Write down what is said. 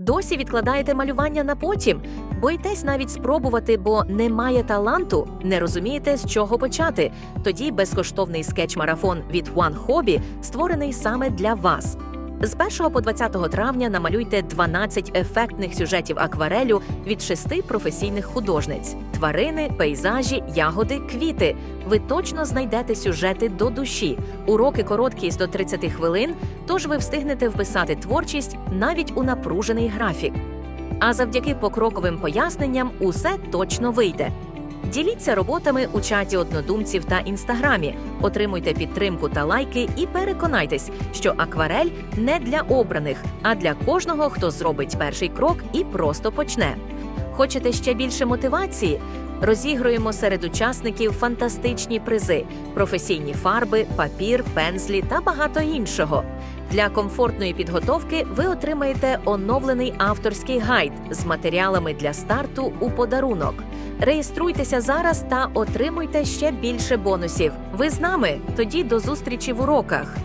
Досі відкладаєте малювання на потім? Боїтесь навіть спробувати, бо немає таланту, не розумієте, з чого почати. Тоді безкоштовний скетч-марафон від One Hobby створений саме для вас. З 1 по 20 травня намалюйте 12 ефектних сюжетів акварелю від шести професійних художниць: тварини, пейзажі, ягоди, квіти. Ви точно знайдете сюжети до душі. Уроки короткі з до 30 хвилин, тож ви встигнете вписати творчість навіть у напружений графік. А завдяки покроковим поясненням усе точно вийде. Діліться роботами у чаті однодумців та інстаграмі, отримуйте підтримку та лайки і переконайтесь, що акварель не для обраних, а для кожного, хто зробить перший крок і просто почне. Хочете ще більше мотивації? Розігруємо серед учасників фантастичні призи, професійні фарби, папір, пензлі та багато іншого. Для комфортної підготовки ви отримаєте оновлений авторський гайд з матеріалами для старту у подарунок. Реєструйтеся зараз та отримуйте ще більше бонусів. Ви з нами? Тоді до зустрічі в уроках.